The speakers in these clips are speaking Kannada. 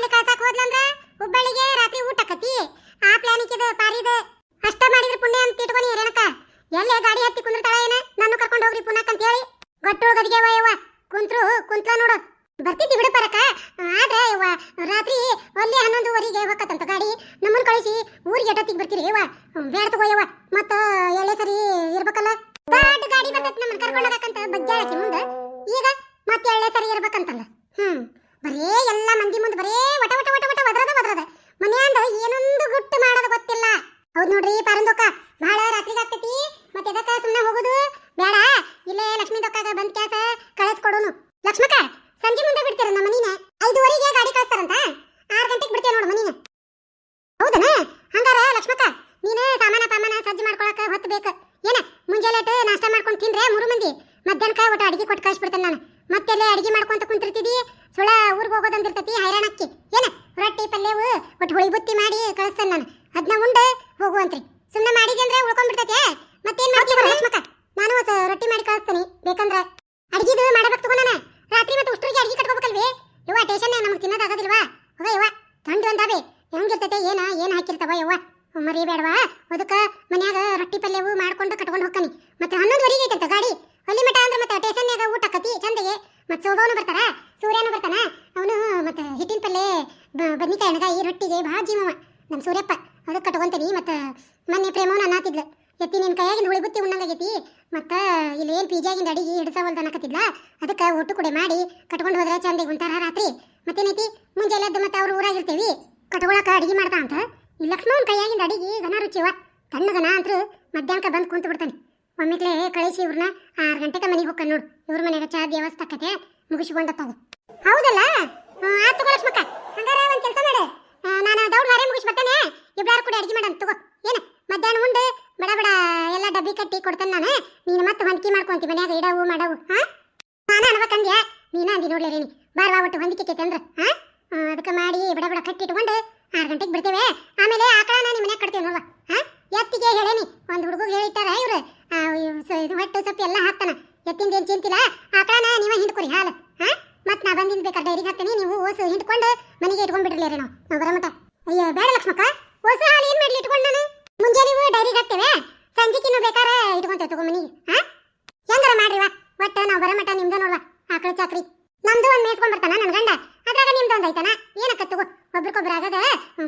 ಅಲ್ಲಿ ಕಳ್ಸಾಕ ಹೋದ್ಲಂದ್ರ ಹುಬ್ಬಳ್ಳಿಗೆ ರಾತ್ರಿ ಊಟ ಆಕತಿ. ಆ ಪ್ಲಾನ್ ಇದು ಪಾರಿದ ಅಷ್ಟ ಮಾಡಿದ್ರ ಪುಣ್ಯ ಅಂತ ಇಟ್ಕೊನಿ ರೇಣಕ ಎಲ್ಲೇ ಗಾಡಿ ಹತ್ತಿ ಕುಂದಿರ್ತಾಳ ಏನ? ನನ್ನ ಕರ್ಕೊಂಡು ಹೋಗ್ರಿ ಪುನಕ್ ಅಂತ ಹೇಳಿ ಗಟ್ಟು ಗದಿಗೆ ಕುಂತ್ರು, ಕುಂತ್ಲ ನೋಡು. ಬರ್ತಿದ್ದಿ ಬಿಡು ಪರಕ. ಆದ್ರೆ ಯವ್ವ, ರಾತ್ರಿ ಅಲ್ಲಿ ಹನ್ನೊಂದುವರೆಗೆ ಹೋಗತ್ತಂತ ಗಾಡಿ. ನಮ್ಮನ್ನ ಕಳಿಸಿ ಊರಿಗೆ ಎಟ್ಟೊತ್ತಿಗೆ ಬರ್ತೀರಿ ಯವ್ವ? ಬೇಡ ತಗೋ ಯವ್ವ. ಮತ್ತ ಎಲ್ಲೇ ಸರಿ ಇರ್ಬೇಕಲ್ಲ? ದೊಡ್ಡ ಗಾಡಿ ಬರ್ತೈತಿ ನಮ್ಮನ್ನ ಕರ್ಕೊಂಡು ಹೋಗಕ್ಕಂತ ಬಗ್ಗೆ ಮುಂದೆ. ಈಗ ಮತ್ತೆ ಎಳ್ಳೆ ಸರಿ ಇರ್ಬೇಕಂತಲ್ಲ. ಹ್ಮ್. ಬರೇ ಎಲ್ಲ ಮಂದಿ ಮುಂದೆ ಬರೇ ವಟ ವಟ ವಟ ವಟ ಒದ್ರದ ಒದ್ರದ ಮನ್ಯಾಂದ ಏನೊಂದು ಗುಟ್ಟು ಮಾಡೋದು ಗೊತ್ತಿಲ್ಲ. ಹೌದ್ ನೋಡ್ರಿ ಪರಂದೊಕ್ಕ ಬಹಳ ರಾತ್ರಿಗೆ ಆಗ್ತೈತಿ. ಮತ್ತೆ ಎದಕ್ಕ ಸುಮ್ಮನೆ ಹೋಗುದು? ಬೇಡ ಇಲ್ಲೇ ಲಕ್ಷ್ಮೀ ದೊಕ್ಕಾಗ ಬಂದ್ ಕ್ಯಾಸ ಕಳಿಸ್ಕೊಡೋನು. ಲಕ್ಷ್ಮಕ್ಕ, ಸಂಜೆ ಮುಂದೆ ಬಿಡ್ತೀರ ನಮ್ಮ ಮನಿನ? ಐದುವರೆಗೆ ಗಾಡಿ ಕಳಿಸ್ತಾರಂತ? ಆರು ಗಂಟೆಗೆ ಬಿಡ್ತೇವೆ ನೋಡು ಮನಿನ? ಹೌದನ? ಹಂಗಾರ ಲಕ್ಷ್ಮಕ್ಕ, ನೀನು ಸಾಮಾನ ಪಾಮಾನ ಸಜ್ಜು ಮಾಡ್ಕೊಳಕ ಹೊತ್ತು ಬೇಕು ಏನ, ಮುಂಜಾನೆ ನಾಷ್ಟ ಮಾಡ್ಕೊಂಡು ತಿನ್ರೆ ಮೂರು ಮಂದಿ? ಮಧ್ಯಾಹ್ನಕ್ಕ ಒಟ್ಟು ಅಡಿಗೆ ಕೊಟ್ಟು ಕಳಿಸ್ಬಿಡ್ತೇನೆ ನಾನು ಮತ್ತೆಲ್ಲೇ ಅಡಿಗೆ ಮಾಡ್ಕೊಂತ ಕುಂತಿರ್ತಿದಿ ಸುಳ ಊರಿಗೆ ಹೋಗೋದಂದಿರ್ತೈತಿ ಹೈರಾಣಕ್ಕಿ ಏನ ರೊಟ್ಟಿ ಪಲ್ಯವು ಒಟ್ಟು ಹುಳಿ ಬುತ್ತಿ ಮಾಡಿ ಕಳಿಸ್ತೇನೆ ನಾನು ಅದನ್ನ ಉಂಡು ಹೋಗುವಂತ್ರಿ ಸುಮ್ಮನೆ ಮಾಡಿದೆ ಅಂದ್ರೆ ಉಳ್ಕೊಂಡ್ಬಿಡ್ತೈತೆ ಮತ್ತೇನ್ ಮಾಡ್ತೀವಿ ಲಕ್ಷ್ಮಕ್ಕ ನಾನು ಹೊಸ ರೊಟ್ಟಿ ಮಾಡಿ ಕಳಿಸ್ತೀನಿ ಬೇಕಂದ್ರ ಅಡಿಗೆದು ಮಾಡಬೇಕು ತಗೊಂಡನ ರಾತ್ರಿ ಮತ್ತೆ ಉಷ್ಟ್ರಿಗೆ ಅಡಿಗೆ ಕಟ್ಕೋಬೇಕಲ್ವಿ? ಯವ್ವ, ಟೇಷನ್ ನಮಗೆ ತಿನ್ನೋದಾಗೋದಿಲ್ವಾ ಹೋಗ ಇವ ತಂಡು ಅಂದಾವೆ. ಹೆಂಗಿರ್ತೈತೆ, ಏನ, ಏನು ಹಾಕಿರ್ತಾವ ಯವ್ವ? ಮರಿ ಬೇಡವಾ? ಅದಕ್ಕ ಮನ್ಯಾಗ ರೊಟ್ಟಿ ಪಲ್ಯವು ಮಾಡ್ಕೊಂಡು ಕಟ್ಕೊಂಡು ಹೋಗ್ತಾನೆ ಮತ್ತೆ ಹನ್ನೊಂದುವರೆಗೆ ಐತಂತ ಗಾಡಿ? ಅಲ್ಲಿ ಮಠ ಅಂದ್ರೆ ಮತ್ತೆ ಟೇಷನ್ಯಾಗ ಊಟ ಆಕತಿ ಚಂದಗೆ? ಮತ್ತೆ ಸೋಡೋನು ಬರ್ತಾರ? ಸೂರ್ಯನು ಬರ್ತಾನ? ಅವನು ಮತ್ತೆ ಹಿಟ್ಟಿನ ಪಲ್ಯ ಬದ್ನಿಕಾಯಿ ಎಣ್ಗಾಯಿ ರೊಟ್ಟಿಗೆ ಭಾಳ ಜೀವವ ನಮ್ಮ ಸೂರ್ಯಪ್ಪ ಅದಕ್ಕೆ ಕಟ್ಕೊಂತೀನಿ. ಮತ್ತೆ ಮೊನ್ನೆ ಪ್ರೇಮವನ್ನ ಅನ್ನತ್ತಿದ್ಲು ಎತ್ತಿ ನಿನ್ನ ಕೈಯಾಗಿಂದ ಹುಳಿ ಬುತ್ತಿ ಉಣ್ಣಂಗಾಗೈತಿ. ಮತ್ತೆ ಇಲ್ಲಿ ಏನು ಪಿಜಾಗಿಂದ ಅಡಿಗೆ ಹಿಡಿಸವಲ್ದು ಅನ್ನಕತ್ತಿದ್ಲ? ಅದಕ್ಕೆ ಒಟ್ಟು ಕುಡೆ ಮಾಡಿ, ಕಟ್ಕೊಂಡು ಹೋದ್ರೆ ಚಂದಿಗೆ ಉಂತಾರ ರಾತ್ರಿ. ಮತ್ತೇನೈತಿ? ಮುಂಜಾನೆ ಎದ್ದು ಮತ್ತೆ ಅವ್ರ ಊರಾಗಿರ್ತೀವಿ. ಕಟ್ಕೊಳಕ ಅಡಿಗೆ ಮಾಡ್ತಾ ಅಂತ. ಈ ಲಕ್ಷ್ಮಣನ ಕೈಯಾಗಿಂದ ಅಡಿಗೆ ಘನ ರುಚಿವ ತಣ್ಣಗನ ಅಂತೂ ಮಧ್ಯಾಹ್ನಕ್ಕೆ ಬಂದು ಕುಂತು ಬಿಡ್ತಾನೆ. ಒಮ್ಮೆಗ್ಲೆ ಕಳಿಸಿ ಇವ್ರನ್ನ ಆರು ಗಂಟೆಗೆ ಮನೆಗೆ ಹೋಗ್ಕ ನೋಡು. ಇವ್ರ ಮನೆಗೆ ಚಾ ವ್ಯವಸ್ಥೆ ಆಕತೆ. ಮುಗಿಸ್ಕೊಂಡತ್ತಾಗ ಹೌದಲ್ಲ? ಆತ್ ಲಕ್ಷ್ಮಕ್ಕ. ಹಂಗಾರೆ ಒಂದು ಕೆಲಸ ಮಾಡು. ನಾನು ದೌಡ್ ಮಾರೇ ಮುಗಿಸಿ ಬರ್ತಾನೆ. ಇಬ್ಬರು ಕೂಡ ಅಡಿಗೆ ಮಾಡಂತ ತಗೋ. ಏನ, ಮಧ್ಯಾಹ್ನ ಉಂಡೆ ಬಡ ಬಡ ಎಲ್ಲ ಡಬ್ಬಿ ಕಟ್ಟಿ ಕೊಡ್ತಾನೆ ನಾನು. ನೀನು ಮತ್ತೆ ಹೊಂದಿಕೆ ಮಾಡ್ಕೊಂತಿ ಮನ್ಯಾಗ, ಇಡವು ಮಾಡವು, ಹಾ? ನಾನು ಅನ್ಬೇಕಂದ್ಯ? ನೀನ ಅಂದಿ ನೋಡ್ಲಿ ರೀ ಒಟ್ಟು ಹೊಂದಿಕೆ ಅಂದ್ರೆ, ಹಾ? ಅದಕ್ಕೆ ಮಾಡಿ ಬಡ ಬಡ ಕಟ್ಟಿಟ್ಕೊಂಡು ಆರು ಗಂಟೆಗೆ ಬಿಡ್ತೇವೆ. ಆಮೇಲೆ ಆಕಳನ ನಿಮ್ಮ ಮನ್ಯಾಗ ಕಟ್ತೇವೆ ನೋಡ್ವಾ, ಹಾ ಎತ್ತಿಗೆ ಹೇಳೇನಿ ಒಂದು ಹುಡುಗಿಗೆ ಹೇಳಿಟ್ಟಾರ ಇವ್ರು ಆ, ಇವ್ ಸ- ಇದು ಹೊಟ್ಟು ಸೊಪ್ಪು ಎಲ್ಲ ಹಾಕ್ತಾನ ಎತ್ತಿಂದ ಏನು ಚಿಂತಿಲ್ಲ ಆಕಳನ ನೀವ ಹಿಂಡ್ಕೊರಿ ಹಾಲು ಹಾ ಮತ್ತೆ ನಾ ಬಂದಿದ್ದು ಬೇಕಾದ್ರೆ ಡೈರಿಗೆ ಹಾಕ್ತೀನಿ ನೀವು ಓಸು ಹಿಂಡ್ಕೊಂಡು ಮನೆಗೆ ಇಟ್ಕೊಂಡ್ಬಿಡ್ಲಿ ರೀ ನಾವು ನಾವು ಬರೋ ಮಟ ಅಯ್ಯೋ ಬೇಡ ಲಕ್ಷ್ಮಕ್ಕ ಓಸು ಹಾಲು ಏನು ಮಾಡ್ಲಿ ಇಟ್ಕೊಂಡು ನಾನು ಮುಂಜಾನೆ ನೀವು ಡೈರಿಗೆ ಹಾಕ್ತೇವೆ ಸಂಜೆಕಿನ್ನು ಬೇಕಾರೆ ಇಟ್ಕೊಂತೇವೆ ತಗೋ ಮನೆಗೆ ಹಾ ಹೆಂಗಾರ ಮಾಡ್ರಿವ ಒಟ್ಟು ನಾವು ಬರೋ ಮಟ ನಿಮ್ದು ನೋಡುವ ಆಕಳ ಚಾಕ್ರಿ ಒಂದು ಮೇಸ್ಕೊಂಡ್ ಬರ್ತಾನ ನನ್ನ ಗಂಡ? ಅದ್ರಾಗ ನಿಮ್ದು ಒಂದು ಐತನ? ಏನಕ್ಕ ತಗೋ? ಒಬ್ರಿಗೊಬ್ರು ಆಗದ?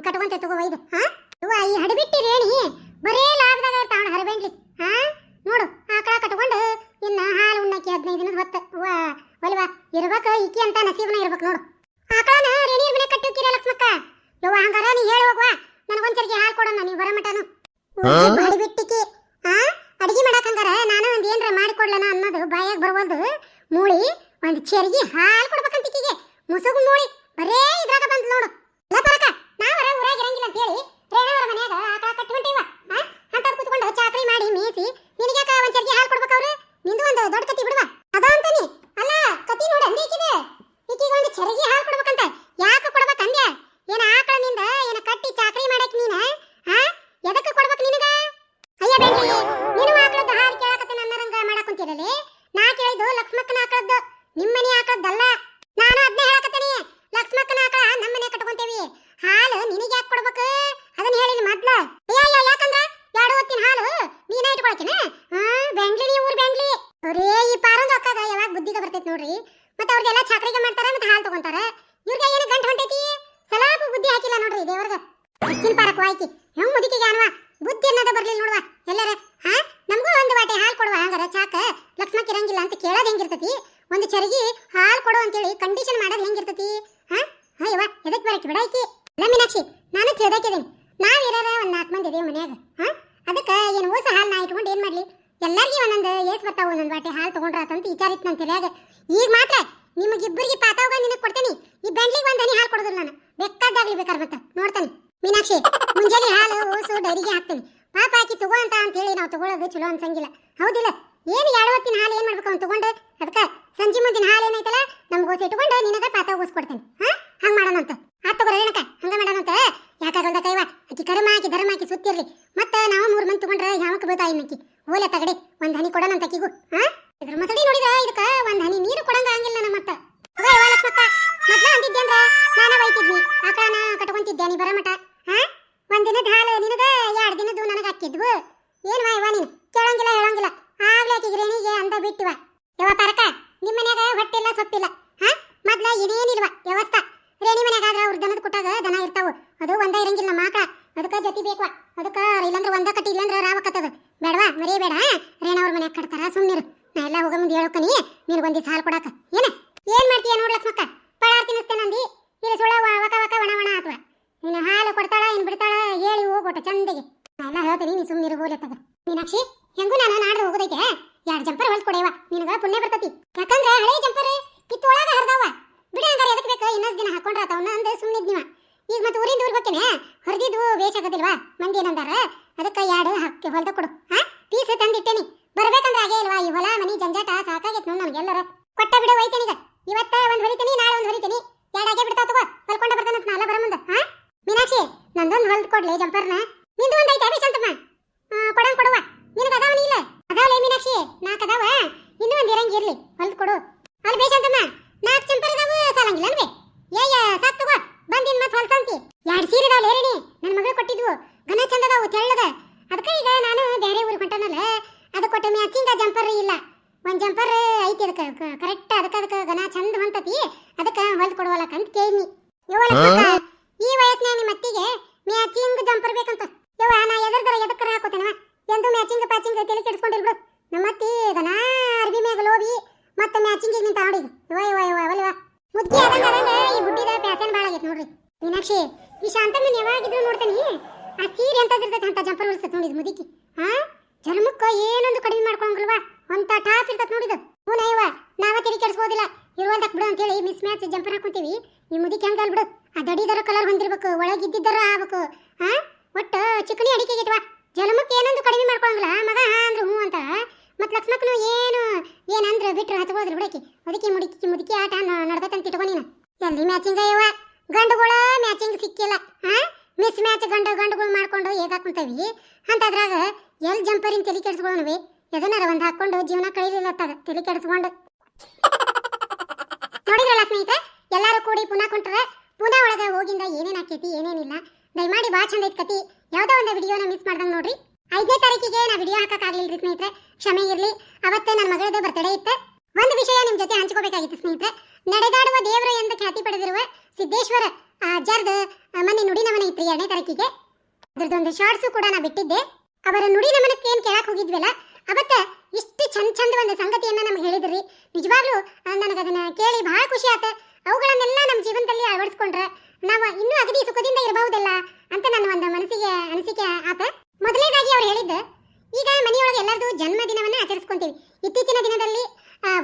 ಕಟ್ಕೊಂತ ತಗೋ ಒಯ್ದು. ಹಾ? ಇವ ಈ ಹಡಬಿಟ್ಟಿ ರೇಣಿ. ಬರೇ ಲಾಭದಾಗ ಇರ್ತಾವಣ ಹರಬೇಂಡ್ಲಿ ಹಾ? ನೋಡು ಆಕಳ ಕಟ್ಕೊಂಡು ಇನ್ನ ಹಾಲು ಉಣ್ಣಕ್ಕೆ ಹದಿನೈದು ದಿನದ ಹೊತ್ತ. ವಾ ಒಲ್ವಾ? ಇರ್ಬೇಕ ಈಕಿ ಅಂತ ನಸೀಬನ ಇರ್ಬೇಕು ನೋಡು. ಆಕಳನ ರೇಣಿಯರ್ ಮನೆ ಕಟ್ಟಿಕ್ಕಿರ ಲಕ್ಷ್ಮಕ್ಕ? ಯವ್ವ ಹಂಗಾರ ನೀ ಹೇಳಿ ಹೋಗ್ವಾ. ನನಗೊಂದ್ಸರಿಗೆ ಹಾಲು ಕೊಡೋಣ ನೀವು ಬರೋ ಮಟನು. ಹಡಬಿಟ್ಟಿಕಿ. ಹಾ? ಅಡಿಗೆ ಮಾಡಕ್ಕಂಗಾರ ನಾನು ಒಂದ್ ಮಾಡಿ ಮಾಡಿಕೊಡ್ಲನ ಅನ್ನೋದು ಬಾಯಾಗ ಬರವಲ್ದು. ಮೂಳಿ ಒಂದು ಚೆರ್ಗಿ ಹಾಲು ಕೊಡ್ಬೇಕಂತ ಈಕಿಗೆ ಮುಸುಗು ಮೂಳಿ ಬರೇ ಇದ್ರಾಗ ಬಂದ್ ನೋಡು ಅಲ್ಲ ಪರಕ ನಾವರ ಊರಾಗ ಇರಂಗಿಲ್ಲ ಅಂತ ಹೇಳಿ ರೇಣವರ ಮನ್ಯಾಗ ಆಕಳ ಕಟ್ಬಿಟ್ಟಿವ ಅಂತ ಕುತ್ಕೊಂಡು ಚಾಕ್ರಿ ಮಾಡಿ ಮೇಸಿ ನಿನಗ್ಯಾಕ ಒಂದ್ ಚೆರ್ಗಿ ಹಾಲು ಕೊಡ್ಬೇಕವ್ರು ನಿಂದು ಒಂದು ದೊಡ್ಡ ಕತಿ ಬಿಡುವ ಅದ ಅಂತಾನೆ ಅಲ್ಲ ಕತಿ ನೋಡು ಅಂದೆ ಈಕಿದೆ ಈಕಿಗೆ ಒಂದು ಚೆರ್ಗಿ ಹಾಲು ಕೊಡ್ಬೇಕಂತ ಯಾಕೆ ಕೊಡ್ಬೇಕಂದ್ಯ ಏನ ಆಕಳನಿಂದ ಏನ ಕಟ್ಟಿ ಚಾಕ್ರಿ ಮಾಡಕ್ ನೀನ ಹಾ ಎದಕ್ಕೆ ಕೊಡ್ಬೇಕು ನಿನಗ ಅಯ್ಯ ಬೇಡ್ರಿ ನೀನು ಆಕಳದ ಹಾಲು ಕೇಳಕತ್ತೆ ನನ್ನರಂಗ ಮಾಡಕ್ ಕುಂತಿರಲಿ ನಾ ಕೇಳಿದ್ದು ಲಕ್ಷ್ಮಕ್ಕನ ಆಕಳದ್ದು ನಿಮ್ಮನೆ ಆಕಳದ್ದಲ್ಲ ನಾನು ಅದನ್ನ ಹೇಳಕತ್ತೀನಿ ಲಕ್ಷ್ಮಕ್ಕನ ಆಕಳ ನಮ್ಮನೆ ಕಟ್ಕೊಂತೇವಿ ಹಾಲು ನಿನಗೆ ಯಾಕೆ ಕೊಡ್ಬೇಕು ಅದನ್ನ ಹೇಳಿನಿ ಮೊದ್ಲ ಅಯ್ಯ ಅಯ್ಯ ಯಾಕಂದ್ರ ಎರಡು ಹೊತ್ತಿನ ಹಾಲು ನೀನೇ ಇಟ್ಕೊಳಕಿನ ಹಾ ಬೆಂಗ್ಲಿ ನೀ ಊರ್ ಬೆಂಗ್ಲಿ ಅವ್ರೇ ಈ ಪಾರೊಂದು ಅಕ್ಕಾಗ ಯಾವಾಗ ಬುದ್ಧಿಗೆ ಬರ್ತೈತಿ ನೋಡ್ರಿ ಮತ್ತೆ ಅವ್ರಿಗೆಲ್ಲ ಚಾಕ್ರಿಗೆ ಮಾಡ್ತಾರ, ಮತ್ತೆ ಹಾಲು ತಗೊಂತಾರೆ. ಇವ್ರಿಗೆ ಏನು ಗಂಟು ಹೊಂಟೈತಿ? ಸಲಾಪು ಬುದ್ಧಿ ಹಾಕಿಲ್ಲ ನೋಡ್ರಿ ದೇವ್ರಿಗೆ. ಹೆಚ್ಚಿನ ಪಾರಕ್ ವಾಯ್ಕಿ. ಹೆಂಗ್ ಮುದುಕಿಗೆ ಅನ್ವಾ. ಬುದ್ಧಿ ಅನ್ನೋದ ಬರ್ಲಿಲ್ಲ ನೋಡುವ, ಎಲ್ಲರ? ಹಾ? ನಮಗೂ ಒಂದು ವಾಟೆ ಹಾಲು ಕೊಡುವ ಹಂಗಾರ, ಚಾಕ. ಲಕ್ಷ್ಮಕ್ಕೆ ಇರಂಗಿಲ್ಲ ಅಂತ ಕೇಳೋದು ಹೆಂಗಿರ್ತತಿ? ಒಂದು ಚರಗಿ ಹಾಲು ಕೊಡು ಅಂತೇಳಿ ಕಂಡೀಷನ್ ಮಾಡೋದು ಹೆಂಗಿರ್ತತಿ? ಹಾ? ಅಯ್ಯವ್ವ ಎದಕ್ಕೆ ಬರಕ್ಕೆ ಬಿಡಾಯ್ಕಿ? ಅಲ್ಲ ಮೀನಾಕ್ಷಿ, ನಾನು ತಿಳ್ದಾಕಿದ್ದೀನಿ ನಾವಿರೋರ ಒಂದ್ ನಾಲ್ಕು ಮಂದಿ ಇದೀವಿ ಮನ್ಯಾಗ ಹಾ ಅದಕ್ಕೆ ಏನು ಓಸ ಹಾಲು ನಾ ಇಟ್ಕೊಂಡು ಏನ್ ಮಾಡ್ಲಿ ಎಲ್ಲರಿಗೂ ಒಂದೊಂದು ಏಸ್ ಬರ್ತಾವ ಒಂದೊಂದು ವಾಟೆ ಹಾಲು ತಗೊಂಡ್ರಾತಂತ ವಿಚಾರ ಇತ್ತು ನನ್ನ ತಲೆಯಾಗ ಈಗ ಮಾತ್ರ ನಿಮಗಿಬ್ಬರಿಗೆ ಪಾತಾವಾಗ ನಿನಗೆ ಕೊಡ್ತೀನಿ ಈ ಬೆಂಡ್ಲಿಗೆ ಒಂದು ಹನಿ ಹಾಲು ಕೊಡೋದಿಲ್ಲ ನಾನು ಬೇಕಾದಾಗ್ಲಿ ಬೇಕಾದ್ರೆ ಮತ್ತೆ ನೋಡ್ತಾನೆ ಮೀನಾಕ್ಷಿ ಮುಂಜಾನೆ ಹಾಲು ಓಸು ಡೈರಿಗೆ ಹಾಕ್ತೀನಿ ಪಾಪ ಹಾಕಿ ತಗೋ ಅಂತ ಅಂತ ಹೇಳಿ ನಾವು ತಗೊಳ್ಳೋದು ಚಲೋ ಅನ್ಸಂಗಿಲ್ಲ ಹೌದಿಲ್ಲ ಏನು ಎರಡು ಹೊತ್ತಿನ ಹಾಲು ಏನು ಮಾಡ್ಬೇಕು ಅವ್ನು ತಗೊಂಡು ಅದಕ್ಕೆ ಸಂಜೆ ಮುಂದಿನ ಹಾಲು ಏನೈತಲ್ಲ ನಮ್ಗೆ ಓಸಿ ಇಟ್ಕೊಂಡು ನಿನಗೆ ಹಾ? ಹಂಗೆ ಮಾಡೋಣಂತ. ಆ ತಗೋರ ಏನಕ್ಕ? ಅಂತ ಮಾಡೋಣಂತ? ಯಾಕಾಗಲ್ದ ಕೈವ? ಅಕ್ಕಿ ಕರ್ಮ ಹಾಕಿ ಧರ್ಮ ಹಾಕಿ ಸುತ್ತಿರ್ಲಿ. ಮತ್ತೆ ನಾವು ಮೂರು ಮಂದಿ ತಗೊಂಡ್ರೆ ಯಾವಕ್ಕೆ ಬೀಳ್ತಾ ಇನ್ನಕ್ಕಿ? ಓಲೆ ತಗಡಿ, ಒಂದ್ ಹನಿ ಕೊಡೋಣ ಅಂತ ಅಕ್ಕಿಗೂ ಹಾ? ಇದ್ರ ಮಸಡಿ ನೋಡಿದ್ರ ಇದಕ್ಕ? ಒಂದ್ ಹನಿ ನೀರು ಕೊಡಂಗ ಆಗಿಲ್ಲ ನಮ್ಮ ಮತ್ತ ಮೊದ್ಲ ಅಂದಿದ್ದೆ ಅಂದ್ರ ನಾನ ಬೈತಿದ್ನಿ ಆಕಳನ ಕಟ್ಕೊಂತಿದ್ದೆ ನೀ ಬರಮಟ ಹಾ? ಒಂದ್ ದಿನದ ಹಾಲು, ನಿನಗ ಎರಡ್ ದಿನದ್ದು ನನಗ ಹಾಕಿದ್ವು. ಏನ್ ವಾ ನೀನು? ಕೇಳಂಗಿಲ್ಲ, ಹೇಳಂಗಿಲ್ಲ. ಆಗ್ಲೇ ಆಕಿಗೆ ರೇಣಿಗೆ ಅಂದ ಬಿಟ್ಟಿವ. ಯಾವ ಪರಕ ನಿಮ್ಮ ಮನ್ಯಾಗ ಹೊಟ್ಟಿಲ್ಲ ಸೊಪ್ಪಿಲ್ಲ. ಮೊದ್ಲ ಏನೇನಿಲ್ವ ರೇಣಿ ಮನ್ಯಾಗ ಆದ್ರ ಅವ್ರ ದನದ ಕುಟ್ಟಾಗ ದನ ಇರ್ತಾವು. ಅದು ಒಂದ ಇರಂಗಿಲ್ಲ ಮಾಕಳ ಅದಕ್ಕ ಜೊತೆ ಬೇಕು ಅದಕ್ಕ ಇಲ್ಲಂದ್ರ ಒಂದ ಕಟ್ಟಿ, ಇಲ್ಲಂದ್ರ ರಾವಕತ್ತದ ಬೇಡವಾ? ಮರಿ ಬೇಡ. ರೇಣ ಅವ್ರ ಮನ್ಯಾಗ ಕಟ್ತಾರ ಸುಮ್ಮನಿರು ನಾ ಎಲ್ಲ ಹೋಗ ಮುಂದೆ ಹೇಳೋಕನಿ ನಿನಗೊಂದಿ ಸಾಲ ಕೊಡಾಕ. ಏನ? ಏನ್ ಮಾಡ್ತೀಯ ನೋಡ್ ಲಕ್ಷ್ಮಕ್ಕ? ಪಳಾರ್ ತಿನ್ನಿಸ್ತೇನಂದಿ ಇಲ್ಲಿ ಸುಳ ವಕ ವಕ, ವಣ ವಣ ಆತ್ವ. ನೀನು ಹಾಲು ಕೊಡ್ತಾಳ ಏನ್ ಬಿಡ್ತಾಳ, ಹೇಳಿ ಹೋಗೋಟ ಚಂದಿಗೆ. ನಾ ಎಲ್ಲ ಹೇಳ್ತೀನಿ, ನೀ ಸುಮ್ಮನಿರು ಬೋಲೆ ತಗ ಮೀನಾಕ್ಷಿ, ಹೆಂಗೂ ನಾನು ನಾಡ್ದು ಹೋಗೋದೈತೆ. ಎರಡು ಜಂಪರ್ ಹೊಲ್ದ್ ಕೊಡೆಯವ ನಿನಗ ಪುಣ್ಯ ಬರ್ತತಿ. ಯಾಕಂದ್ರೆ ಹಳೆ ಜಂಪರ್ ಕಿತ್ತೊಳಗ ಹರಿದಾವ. ಬಿಡ ಅಂದ್ರೆ ಎದಕ್ಕೆ ಬೇಕು? ಇನ್ನೊಂದು ದಿನ ಹಾಕೊಂಡ್ರ ಅವನ್ನ ಅಂದ ಸುಮ್ಮನಿದ್ ನೀವ. ಈಗ ಮತ್ತೆ ಊರಿಂದ ಊರಿಗೆ ಹೋಗ್ತೇನೆ. ಹೊರದಿದ್ವು ವೇಷ ಆಗದಿಲ್ವಾ ಮಂದಿ ಏನಂದಾರ? ಅದಕ್ಕೆ ಎರಡು ಹಾಕಿ ಹೊಲ್ದ ಕೊಡು. ಹಾ? ಪೀಸ್ ತಂದಿಟ್ಟೇನಿ ಬರ್ಬೇಕಂದ್ರೆ ಹಾಗೆ ಇಲ್ವಾ? ಈ ಹೊಲ, ಮನಿ, ಜಂಜಾಟ ಸಾಕಾಗೈತೆ ನೋಡಿ ನನಗೆಲ್ಲರ ಕೊಟ್ಟ ಬಿಡು ಈಗ. ಇವತ್ತ ಒಂದ್ ಹೊರಿತೀನಿ, ನಾಳೆ ಒಂದ್ ಹೊರಿತೀನಿ. ಎರಡಾಗೆ ಬಿಡ್ತಾವ ತಗೋ. ಹೊಲ್ಕೊಂಡ ಬರ್ತಾನಂತ ನಾಳೆ ಬರ ಹಾ? ಮೀನಾಕ್ಷಿ, ನಂದೊಂದು ಹೊಲ್ದು ಕೊಡ್ಲಿ ಜಂಪರ್ನ. ನಿಂದು ಒಂದ್ ಐತೆ ಅಭಿಶಾಂತಮ್ಮ ಕೊಡಂಗ್ ಕೊಡುವ. ನಿನಗೆ ಅದಾವ ಇಲ್ಲ? ಅದಾವಲೇ ಮೀನಾಕ್ಷಿ. ನಾಲ್ಕು ಅದಾವ. ಇನ್ನೂ ಒಂದು ಇರಂಗಿರ್ಲಿ ಹೊಲ್ದ್ ಕೊಡು. ಅಲ್ಲಿ ಬೇಷಂತಮ್ಮ ನಾಲ್ಕು ಜಂಪರ್ ಅದಾವು ಸಾಲಂಗಿಲ್ಲ ಅಲ್ವೇ ಏಯ್ಯ ಸಾಕ್ ತಗೋ ಬಂದಿನ್ ಮತ್ ಹೊಲ್ಸಂತಿ ಎರಡು ಸೀರೆ ಅದಾವಲ್ಲ ಹೇಳಿ ನನ್ನ ಮಗಳು ಕೊಟ್ಟಿದ್ವು ಘನ ಚಂದ ಅದಾವು ತೆಳ್ಳಗ ಅದಕ್ಕೆ ಈಗ ನಾನು ಬೇರೆ ಊರಿಗೆ ಹೊಂಟನಲ್ಲ ಅದು ಕೊಟ್ಟ ಮ್ಯಾಚಿಂಗ ಜಂಪರ್ ಇಲ್ಲ ಒಂದ್ ಜಂಪರ್ ಐತಿ ಅದಕ್ಕೆ ಕರೆಕ್ಟ್ ಅದಕ್ಕೆ ಅದಕ್ಕೆ ಘನ ಚಂದ ಹೊಂತತಿ ಅದಕ್ಕೆ ಹೊಲ್ದ್ ಕೊಡುವಲ್ಲಕ ಅಂತ ಕೇಳಿನಿ ಯವ್ವ ಲಕ್ಷ್ಮಕ್ಕ, ಈ ವಯಸ್ಸಿನಾಗ ನಿಮ್ಮ ಅತ್ತಿಗೆ ಮ್ಯಾಚಿಂಗ್ ಜಂಪರ್ ಬೇಕಂತ ಯವ್ವ ನಾ ಎದರ್ದರ ಎದಕ್ಕರ ಹಾಕೋತೇನವ ಎಂದು ಮ್ಯಾಚಿಂಗ್ ಪ್ಯಾಚಿಂಗ್ ತಲೆ ಕೆಡಿಸ್ಕೊಂಡಿರ್ಬಿಡು ನಮ್ಮ ಅತ್ತಿ ಘನ ಅರ್ಬಿ ಮ್ಯಾಗ ಲೋಬಿ ಮತ್ತೆ ಮ್ಯಾಚಿಂಗ್ ನಿಂತ ನೋಡಿ ಯವ್ವ ಯವ್ವ ಯವ್ವ ಅವಲ್ವ ಮುದ್ದಿ ಅದಂಗ ಅದಂಗ ಈ ಬುಡ್ಡಿದ ಪ್ಯಾಸನ್ ಭಾಳ ಆಗೈತೆ ನೋಡ್ರಿ. ಮೀನಾಕ್ಷಿ, ಈ ಶಾಂತಮ್ಮನ್ ಯಾವಾಗಿದ್ರು ನೋಡ್ತಾನೆ? ಆ ಸೀರೆ ಎಂತದಿರ್ತೈತೆ ಅಂತ ಜಂಪರ್ ಹೊಲ್ಸತ್ ನೋಡಿದ್ ಮುದುಕಿ. ಹಾ? ಜನ್ಮಕ್ಕ ಏನೊಂದು ಕಡಿಮೆ ಮಾಡ್ಕೊಳಂಗಿಲ್ವಾ? ಅಂತ ಟಾಪ್ ಇರ್ತತ್ ನೋಡಿದ ಹ್ಞೂ ನಯ್ಯವ್ವ ನಾವ ತೆರಿ ಕೆಡಿಸ್ಬೋದಿಲ್ಲ. ಇರುವಂತಕ್ ಬಿಡು ಅಂತೇಳಿ ಮಿಸ್ ಮ್ಯಾಚ್ ಜಂಪರ್ ಹಾಕೊಂತೀವಿ. ಈ ಮುದುಕಿ ಹಂಗಲ್ ಬಿಡು ಆ ದಡಿದರ ಕಲರ್ ಹೊಂದಿರ್ಬೇಕು ಒಳಗಿದ್ದಿದ್ದರ ಆಗ್ಬೇಕು. ಹಾ? ಒಟ್ಟು ಚಿಕಣಿ ಅಡಿಕೆಗಿಟ್ವಾ ಜನ್ಮಕ್ಕೆ ಏನೊಂದು ಕಡಿಮೆ ಮಾಡ್ಕೊಳಂಗಿಲ್ಲ ಮಗ ಅಂದ್ರೆ ಹ್ಞೂ ಅಂತ. ಮತ್ತು ಲಕ್ಷ್ಮಕ್ಕನು ಏನು, ಏನಂದ್ರೆ ಬಿಟ್ರೆ ಹಚ್ಕೊಳ್ದ್ರು ಬಿಡಕಿ. ಅದಕ್ಕೆ ಮುದುಕಿ ಮುದುಕಿ ಆಟ ನಡ್ದತ್ತಂತ ಇಟ್ಕೊ ನೀನು. ಎಲ್ಲಿ ಮ್ಯಾಚಿಂಗ್ ಅಯ್ಯವ ಗಂಡುಗಳ ಮ್ಯಾಚಿಂಗ್ ಸಿಕ್ಕಿಲ್ಲ ಹಾ ಮಿಸ್ ಮ್ಯಾಚ್ ಗಂಡು ಗಂಡುಗಳು ಮಾಡ್ಕೊಂಡು ಹೇಗೆ ಹಾಕೊಂತವಿ ಅಂತದ್ರಾಗ ಎಲ್ಲಿ ಜಂಪರಿನ ತಲೆ ಕೆಡಿಸ್ಕೊಳ್ಳೋಣವಿ ಎದನ್ನಾರ ಒಂದು ಹಾಕ್ಕೊಂಡು ಜೀವನ ಕಳೀಲಿಲ್ಲ ತಗ ತಲೆ ಕೆಡಿಸ್ಕೊಂಡು. ನೋಡಿದ್ರಲ್ಲ ಸ್ನೇಹಿತರೆ ಎಲ್ಲರೂ ಕೂಡಿ ಪುನಃ ಕೊಂಟ್ರ, ಪುನಃ ಒಳಗೆ ಹೋಗಿಂದ ಏನೇನು ಆಕೈತಿ, ಏನೇನಿಲ್ಲ. ದಯಮಾಡಿ ಭಾಳ ಚಂದ ಐತ್ ಕತಿ. ಯಾವ್ದೋ ಒಂದು ವಿಡಿಯೋನ ಮಿಸ್ ಮಾಡ್ದಂಗೆ ನೋಡ್ರಿ. ಐದನೇ ತಾರೀಕಿಗೆ ನಾ ವಿಡಿಯೋ ಹಾಕಕ್ಕಾಗ್ಲಿಲ್ರಿ ಸ್ನೇಹಿತರೆ. ಕ್ಷಮೆ ಇರಲಿ. ಅವತ್ತೇ ನನ್ನ ಮಗಳದ ಬರ್ತಡೇ ಇತ್ತು. ಒಂದು ವಿಷಯ ನಿಮ್ಮ ಜೊತೆ ಹಂಚ್ಕೋಬೇಕಾಗಿತ್ತು ಸ್ನೇಹಿತರೆ. ನಡೆದಾಡುವ ದೇವರು ಎಂದು ಖ್ಯಾತಿ ಪಡೆದಿರುವ ಸಿದ್ದೇಶ್ವರ ಅಜ್ಜಾರ್ದ ಆ, ಮೊನ್ನೆ ನುಡಿ ನಮನ ಇತ್ತು ಎರಡನೇ ತಾರೀಕಿಗೆ. ಅದ್ರದ್ದೊಂದು ಶಾರ್ಟ್ಸು ಕೂಡ ನಾ ಬಿಟ್ಟಿದ್ದೆ. ಅವರ ನುಡಿ ನಮನಕ್ಕೆ ಏನು ಕೇಳಕ್ ಹೋಗಿದ್ವಲ್ಲ ಅವತ್ತ ಇಷ್ಟು ಚಂದ ಚಂದ ಒಂದು ಸಂಗತಿಯನ್ನ ನಮ್ಗೆ ಹೇಳಿದ್ರಿ. ನಿಜವಾಗ್ಲೂ ನನಗೆ ಅದನ್ನ ಕೇಳಿ ಭಾಳ ಖುಷಿ ಆತ. ಅವುಗಳನ್ನೆಲ್ಲ ನಮ್ಮ ಜೀವನದಲ್ಲಿ ಅಳವಡಿಸ್ಕೊಂಡ್ರೆ ನಾವು ಇನ್ನೂ ಅಗದಿ ಸುಖದಿಂದ ಇರಬಹುದಲ್ಲ. ಅಂತ ನನ್ನ ಒಂದು ಮನಸ್ಸಿಗೆ ಅನಿಸಿಕೆ ಆತ. ಮೊದಲನೇದಾಗಿ ಅವ್ರು ಹೇಳಿದ್ದು, ಈಗ ಮನೆಯೊಳಗೆ ಎಲ್ಲರದು ಜನ್ಮದಿನವನ್ನ ಆಚರಿಸ್ಕೊಂತೀವಿ. ಇತ್ತೀಚಿನ ದಿನದಲ್ಲಿ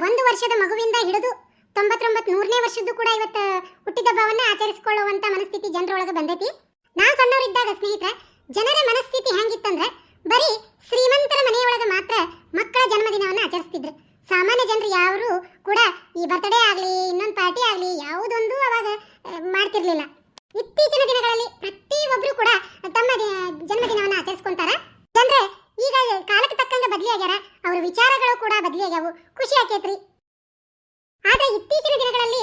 ಒಂದು ವರ್ಷದ ಮಗುವಿಂದ ಹಿಡಿದು ತೊಂಬತ್ತೊಂಬತ್ತು ನೂರನೇ ವರ್ಷದ್ದು ಕೂಡ ಇವತ್ತು ಹುಟ್ಟಿದಬ್ಬವನ್ನ ಆಚರಿಸ್ಕೊಳ್ಳುವಂಥ ಮನಸ್ಥಿತಿ ಜನರೊಳಗೆ ಬಂದೈತಿ. ನಾ ಸಣ್ಣವರಿದ್ದಾಗ ಸ್ನೇಹಿತರೆ, ಜನರ ಮನಸ್ಥಿತಿ ಹೆಂಗಿತ್ತಂದ್ರೆ, ಬರೀ ಶ್ರೀಮಂತರ ಮನೆಯೊಳಗೆ ಮಾತ್ರ ಮಕ್ಕಳ ಜನ್ಮದಿನವನ್ನು ಆಚರಿಸ್ತಿದ್ರು. ಸಾಮಾನ್ಯ ಜನರು ಯಾರು ಕೂಡ ಈ ಬರ್ತ್ಡೇ ಆಗಲಿ, ಇನ್ನೊಂದು ಪಾರ್ಟಿ ಆಗಲಿ ಯಾವುದೊಂದು ಅವಾಗ ಮಾಡ್ತಿರ್ಲಿಲ್ಲ. ಇತ್ತೀಚಿನ ದಿನಗಳಲ್ಲಿ ಪ್ರತಿಯೊಬ್ರು ಕೂಡ ತಮ್ಮ ಜನ್ಮದಿನವನ್ನು ಆಚರಿಸ್ಕೊಂತಾರ. ಅಂದ್ರೆ ಈಗ ಕಾಲಕ್ಕೆ ತಕ್ಕಂಗೆ ಬದಲಿಯಾಗ್ಯಾರ ಅವ್ರ ವಿಚಾರಗಳು ಕೂಡ ಬದಲಿಯಾಗ್ಯಾವು ಖುಷಿ ಆಕೈತ್ರಿ. ಆದ್ರೆ ಇತ್ತೀಚಿನ ದಿನಗಳಲ್ಲಿ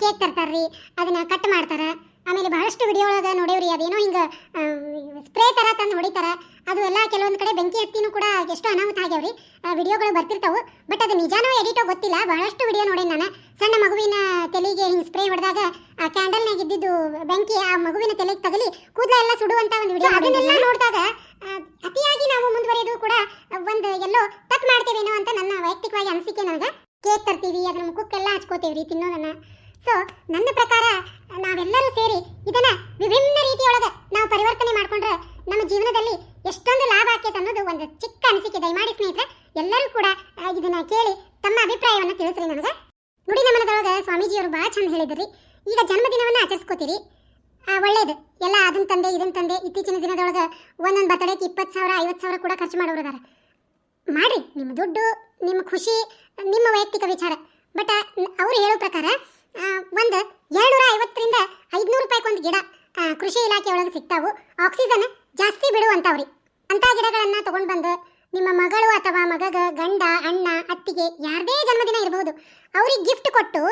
ಕೇಕ್ ತರ್ತಾರ್ರಿ, ಅದನ್ನ ಕಟ್ ಮಾಡ್ತಾರ. ಆಮೇಲೆ ಬಹಳಷ್ಟು ವಿಡಿಯೋ ಒಳಗೆ ನೋಡೇವ್ರಿ, ಅದೇನೋ ಹಿಂಗ ಸ್ಪ್ರೇ ತರ ತಂದು ಹೊಡಿತಾರ. ಅದು ಎಲ್ಲ ಕೆಲವೊಂದು ಕಡೆ ಬೆಂಕಿ ಹತ್ತಿನೂ ಕೂಡ ಎಷ್ಟು ಅನಾಹುತ ಆಗ್ಯಾವ್ರಿ. ವಿಡಿಯೋಗಳು ಬರ್ತಿರ್ತಾವೆ. ಬಟ್ ಅದು ನಿಜಾನೋ ಎಡಿಟೋ ಗೊತ್ತಿಲ್ಲ. ಬಹಳಷ್ಟು ವಿಡಿಯೋ ನೋಡೇನಿ ನಾನು. ಸಣ್ಣ ಮಗುವಿನ ತಲೆಗೆ ಹಿಂಗೆ ಸ್ಪ್ರೇ ಹೊಡೆದಾಗ ಆ ಕ್ಯಾಂಡಲ್ನಾಗ ಇದ್ದಿದ್ದು ಬೆಂಕಿ ಆ ಮಗುವಿನ ತಲೆಗೆ ತಗಲಿ ಕೂದಲ ಎಲ್ಲ ಸುಡುವಂತ ಒಂದು ವಿಡಿಯೋ ಅದನ್ನೆಲ್ಲ ನೋಡಿದಾಗ ಅತಿಯಾಗಿ ನಾವು ಮುಂದುವರೆಯೋದು ಕೂಡ ಒಂದು ಎಲ್ಲೋ ತಪ್ಪು ಮಾಡ್ತೇವೇನೋ ಅಂತ ನನ್ನ ವೈಯಕ್ತಿಕವಾಗಿ ಅನಿಸಿಕೆ ನನಗೆ. ಕೇಕ್ ತರ್ತೀವಿ ಅದನ್ನ ಮುಖಕ್ಕೆಲ್ಲ ಹಚ್ಕೋತೇವ್ರಿ ತಿನ್ನೋದನ್ನ ಸೊ ನನ್ನ ಪ್ರಕಾರ ನಾವೆಲ್ಲರೂ ಸೇರಿ ಇದನ್ನ ವಿಭಿನ್ನ ರೀತಿಯೊಳಗೆ ನಾವು ಪರಿವರ್ತನೆ ಮಾಡ್ಕೊಂಡ್ರೆ ನಮ್ಮ ಜೀವನದಲ್ಲಿ ಎಷ್ಟೊಂದು ಲಾಭ ಆಕೈತೆ ಅನ್ನೋದು ಒಂದು ಚಿಕ್ಕ ಅನಿಸಿಕೆ. ದಯಮಾಡಿ ಸ್ನೇಹಿತರೆ ಎಲ್ಲರೂ ಕೂಡ ಇದನ್ನ ಕೇಳಿ ತಮ್ಮ ಅಭಿಪ್ರಾಯವನ್ನು ತಿಳಿಸ್ರಿ ನನಗೆ. ನುಡಿ ನಮನದೊಳಗ ಸ್ವಾಮೀಜಿಯವರು ಭಾಳ ಚಂದ ಹೇಳಿದ್ರಿ. ಈಗ ಜನ್ಮದಿನವನ್ನ ಆಚರಿಸ್ಕೋತೀರಿ. ಒಳ್ಳೇದು. ಎಲ್ಲ ಅದನ್ನ ತಂದೆ ಇದನ್ನ ತಂದೆ, ಇತ್ತೀಚಿನ ದಿನದೊಳಗೆ ಒಂದೊಂದು ಬರ್ತಡೇಗೆ ಇಪ್ಪತ್ತು ಸಾವಿರ, ಐವತ್ತು ಸಾವಿರ ಕೂಡ ಖರ್ಚು ಮಾಡೋರು ಅದಾರ ಮಾಡಿರಿ, ನಿಮ್ಮ ದುಡ್ಡು, ನಿಮ್ಮ ಖುಷಿ, ನಿಮ್ಮ ವೈಯಕ್ತಿಕ ವಿಚಾರ. ಬಟ್ ಅವ್ರು ಹೇಳೋ ಪ್ರಕಾರ ಆ, ಒಂದು ಏಳ್ನೂರ ಐವತ್ತರಿಂದ ಐದ್ನೂರು ರೂಪಾಯಿಗೆ ಒಂದು ಗಿಡ ಆ, ಕೃಷಿ ಇಲಾಖೆ ಒಳಗೆ ಸಿಗ್ತಾವು ಆಕ್ಸಿಜನ್ ಜಾಸ್ತಿ ಬಿಡುವಂತವ್ರಿ ಅಂತ ಗಿಡಗಳನ್ನ ತಗೊಂಡ್ ಬಂದು ನಿಮ್ಮ ಮಗಳು ಅಥವಾ ಮಗಗ ಗಂಡ ಅಣ್ಣ ಅತ್ತಿಗೆ ಯಾರದೇ ಜನ್ಮದಿನ ಇರಬಹುದು ಅವ್ರಿಗೆ ಗಿಫ್ಟ್ ಕೊಟ್ಟು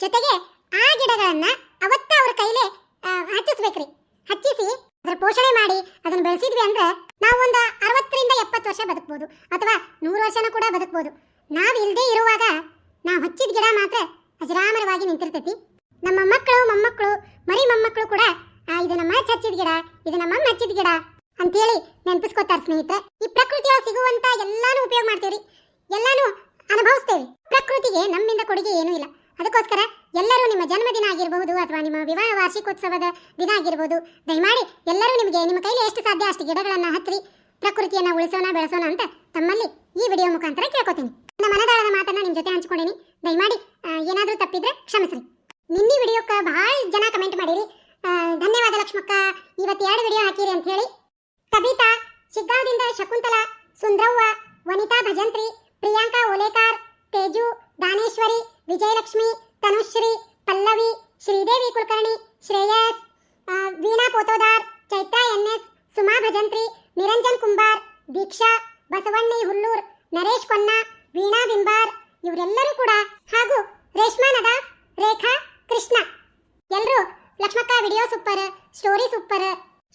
ಜೊತೆಗೆ ಆ ಗಿಡಗಳನ್ನ ಅವತ್ತ ಅವ್ರ ಕೈಲೇ ಆ, ಹಚ್ಚಿಸ್ಬೇಕ್ರಿ ಹಚ್ಚಿಸಿ ಅದ್ರ ಪೋಷಣೆ ಮಾಡಿ ಅದನ್ನ ಬೆಳೆಸಿದ್ವಿ ಅಂದ್ರೆ ನಾವು ಒಂದು ಅರವತ್ತರಿಂದ ಎಪ್ಪತ್ತು ವರ್ಷ ಬದುಕ್ಬೋದು ಅಥವಾ ನೂರು ವರ್ಷನೂ ಕೂಡ ಬದುಕ್ಬೋದು. ನಾವು ಇಲ್ಲದೇ ಇರುವಾಗ ನಾವು ಹಚ್ಚಿದ ಗಿಡ ಮಾತ್ರ ಅಜರಾಮರವಾಗಿ ನಿಂತಿರ್ತೈತಿ. ನಮ್ಮ ಮಕ್ಕಳು, ಮೊಮ್ಮಕ್ಕಳು, ಮರಿ ಮೊಮ್ಮಕ್ಕಳು ಕೂಡ ಇದು ನಮ್ಮ ಹಚ್ಚಿದ ಗಿಡ, ಇದು ನಮ್ಮ ಹಚ್ಚಿದ ಗಿಡ ಅಂತೇಳಿ ನೆನಪಿಸ್ಕೊತಾರೆ ಸ್ನೇಹಿತರೆ. ಈ ಪ್ರಕೃತಿಯೊಳಗೆ ಸಿಗುವಂತ ಎಲ್ಲಾನು ಉಪಯೋಗ ಮಾಡ್ತೀವ್ರಿ. ಎಲ್ಲಾನು ಅನುಭವಿಸ್ತೇವೆ ಪ್ರಕೃತಿಗೆ ನಮ್ಮಿಂದ ಕೊಡುಗೆ ಏನೂ ಇಲ್ಲ. ಅದಕ್ಕೋಸ್ಕರ ಎಲ್ಲರೂ ನಿಮ್ಮ ಜನ್ಮದಿನ ಆಗಿರಬಹುದು ಅಥವಾ ನಿಮ್ಮ ವಿವಾಹ ವಾರ್ಷಿಕೋತ್ಸವದ ದಿನ ಆಗಿರಬಹುದು ದಯಮಾಡಿ ಎಲ್ಲರೂ ನಿಮಗೆ ನಿಮ್ಮ ಕೈಲಿ ಎಷ್ಟು ಸಾಧ್ಯ ಅಷ್ಟು ಗಿಡಗಳನ್ನು ಹತ್ತಿರಿ ಪ್ರಕೃತಿಯನ್ನ ಉಳಿಸೋಣ, ಬೆಳೆಸೋಣ ಅಂತ ತಮ್ಮಲ್ಲಿ ಈ ವಿಡಿಯೋ ಮುಖಾಂತರ ಕೇಳ್ಕೊತೀನಿ. ನನ್ನ ಮನದಾಳದ ಮಾತನ್ನ ನಿಮ್ಮ ಜೊತೆ ಹಂಚ್ಕೊಂಡೇನಿ. ದಯಮಾಡಿ ಏನಾದರೂ ತಪ್ಪಿದ್ರೆ ಕ್ಷಮಿಸ್ರಿ. ನಿನ್ನೆ ವಿಡಿಯೋಕ್ಕ ಬಹಳ ಜನ ಕಮೆಂಟ್ ಮಾಡಿರಿ. ಧನ್ಯವಾದ ಲಕ್ಷ್ಮಕ್ಕ. ಇವತ್ತು ಎರಡು ವಿಡಿಯೋ ಹಾಕಿರಿ ಅಂತ ಹೇಳಿ. ಕವಿತಾ, ಶಿಗ್ಗಾಂವದಿಂದ ಶಕುಂತಲಾ, ಸುಂದ್ರವ್ವ, ವನಿತಾ ಭಜಂತ್ರಿ, ಪ್ರಿಯಾಂಕಾ ಓಲೇಕಾರ್, ತೇಜು, ದಾನೇಶ್ವರಿ, ವಿಜಯಲಕ್ಷ್ಮಿ, ತನುಶ್ರೀ, ಪಲ್ಲವಿ, ಶ್ರೀದೇವಿ ಕುಲಕರ್ಣಿ, ಶ್ರೇಯಸ್ ವೀಣಾ ಪೋತೋದಾರ್, ಚೈತ್ರಾ ಎನ್ ಎಸ್, ಸುಮಾ ಭಜಂತ್ರಿ ನಿರಂಜನ್ ಕುಂಬಾರ್, ದೀಕ್ಷಾ, ಬಸವಣ್ಣಿ ಹುಲ್ಲೂರ್, ನರೇಶ್ ಕೊನ್ನ, ವೀಣಾ ಬಿಂಬಾರ್ ಇವರೆಲ್ಲರೂ ಕೂಡ ಹಾಗೂ ರೇಷ್ಮಾ ರೇಖಾ, ಕೃಷ್ಣ. ಎಲ್ಲರೂ Lakshmakka video super, story super.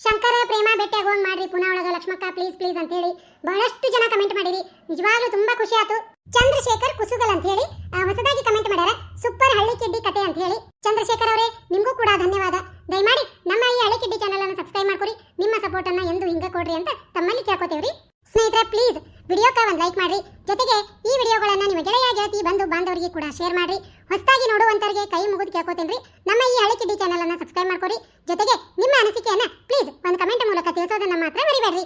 Shankara Prema ಭೇಟಿ ಆಗೋಂಗ್ ಮಾಡ್ರಿ ಪುನಃ ಒಳಗ ಲಕ್ಷ್ಮಕ್ಕ, ಪ್ಲೀಸ್ ಪ್ಲೀಸ್ ಅಂತ ಹೇಳಿ ಬಹಳಷ್ಟು ಜನ ಕಮೆಂಟ್ ಮಾಡಿರಿ. ನಿಜವಾಗ್ಲೂ ತುಂಬಾ ಖುಷಿ ಆಯ್ತು. ಚಂದ್ರಶೇಖರ್ ಕುಸುಗಲ್ ಅಂತ ಹೇಳಿ ಹೊಸದಾಗಿ ಕಮೆಂಟ್ ಮಾಡ್ಯಾರ. ಸೂಪರ್ ಹಳ್ಳಿ ಕಿಡ್ಡಿ ಕತೆ ಅಂತ ಹೇಳಿ ಚಂದ್ರಶೇಖರ್ ಅವರೇ, ನಿಮಗೂ ಕೂಡ ಧನ್ಯವಾದ. ದಯಮಾಡಿ ನಮ್ಮ ಈ ಹಳೆ ಕಿಡ್ಡಿ ಚಾನಲ್ ಅನ್ನು ಸಬ್ಸ್ಕ್ರೈಬ್ ಮಾಡ್ಕೊರಿ ನಿಮ್ಮ ಸಪೋರ್ಟ್ ಅನ್ನ ಎಂದು ಹಿಂಗ ಕೊಡ್ರಿ ಅಂತ ತಮ್ಮಲ್ಲಿ ಕೇಳ್ಕೊತೇವ್ರಿ. ಸ್ನೇಹಿತರೆ ಪ್ಲೀಸ್ ವಿಡಿಯೋಕ್ಕ ಒಂದು ಲೈಕ್ ಮಾಡ್ರಿ. ಜೊತೆಗೆ ಈ ವಿಡಿಯೋಗಳನ್ನ ನಿಮ್ಮ ಗೆಳೆಯ, ಗೆಳತಿ, ಬಂಧು, ಬಾಂಧವರಿಗೆ ಕೂಡ ಶೇರ್ ಮಾಡ್ರಿ. ಹೊಸದಾಗಿ ನೋಡುವಂತವರಿಗೆ ಕೈ ಮುಗಿದು ಕೇಳ್ಕೊತೇನ್ರಿ. ನಮ್ಮ ಈ ಹಳೆ ಕಿಡ್ಡಿ ಚಾನಲ್ ಅನ್ನ ಸಬ್ಸ್ಕ್ರೈಬ್ ಮಾಡ್ಕೊರಿ ಜೊತೆಗೆ ನಿಮ್ಮ ಅನಿಸಿಕೆಯನ್ನ ಪ್ಲೀಸ್ ಒಂದು ಕಮೆಂಟ್ ಮೂಲಕ ತಿಳಿಸೋದನ್ನ ಮಾತ್ರ ಮರಿಬೇಡ್ರಿ.